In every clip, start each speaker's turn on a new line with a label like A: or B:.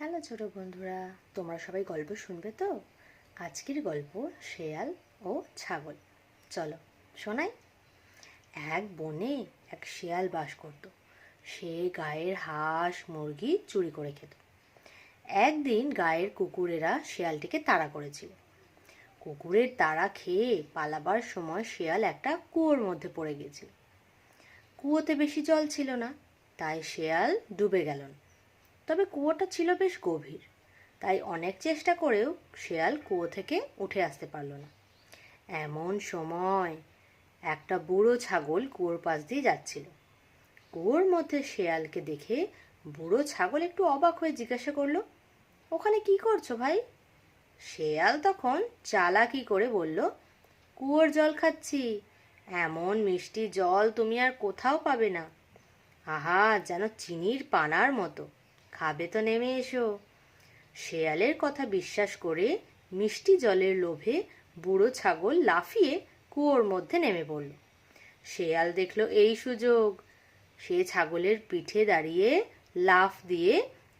A: Hello ছোট বন্ধুরা, তোমরা সবাই গল্প শুনবে তো? আজকের গল্প শেয়াল ও ছাগল। চলো শোনাই। এক বনে এক শেয়াল বাস করত। সে গায়ের হাঁস, মুরগি চুরি করে খেত। একদিন গায়ের কুকুরেরা শেয়ালটিকে তাড়া করেছিল। কুকুরের তাড়া খেয়ে পালাবার সময় শেয়াল একটা কুয়োর মধ্যে পড়ে গেছিল কুয়োতে বেশি জল ছিল না, তাই শেয়াল ডুবে গেল। না তবে কুয়োটা ছিল বেশ গভীর, তাই অনেক চেষ্টা করেও শেয়াল কুয়ো থেকে উঠে আসতে পারল না। এমন সময় একটা বুড়ো ছাগল কুয়োর পাশ দিয়ে যাচ্ছিল। কুয়োর মধ্যে শেয়ালকে দেখে বুড়ো ছাগল একটু অবাক হয়ে জিজ্ঞাসা করল, ওখানে কি করছ ভাই? শেয়াল তখন চালাকি করে বলল, কুয়োর জল খাচ্ছি, এমন মিষ্টি জল তুমি আর কোথাও পাবে না। আহা, যেন চিনির পানার মতো। খাবে তো নেমে এসো। শেয়ালের কথা বিশ্বাস করে মিষ্টি জলের লোভে বুড়ো ছাগল লাফিয়ে কুয়োর মধ্যে নেমে পড়ল। শেয়াল দেখল এই সুযোগ। সে ছাগলের পিঠে দাঁড়িয়ে লাফ দিয়ে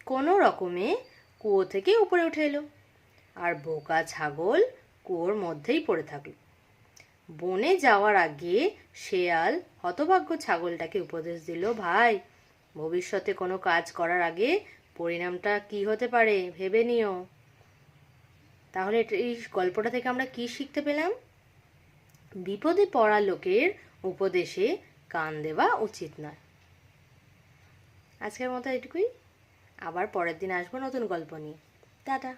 A: কোনো রকমে কুয়ো থেকে উপরে উঠে এলো আর বোকা ছাগল কুয়োর মধ্যেই পড়ে থাকল। বনে যাওয়ার আগে শেয়াল হতভাগ্য ছাগলটাকে উপদেশ দিল, ভাই ভবিষ্যতে কোনো কাজ করার আগে পরিণামটা কি হতে পারে, ভেবে নিও। তাহলে এই গল্পটা থেকে আমরা কি শিখতে পেলাম? বিপদে পড়া লোকের উপদেশে কান দেওয়া উচিত নয়। আজকের মতো এটুকুই। আবার পরের দিন আসব নতুন গল্প নিয়ে। টাটা।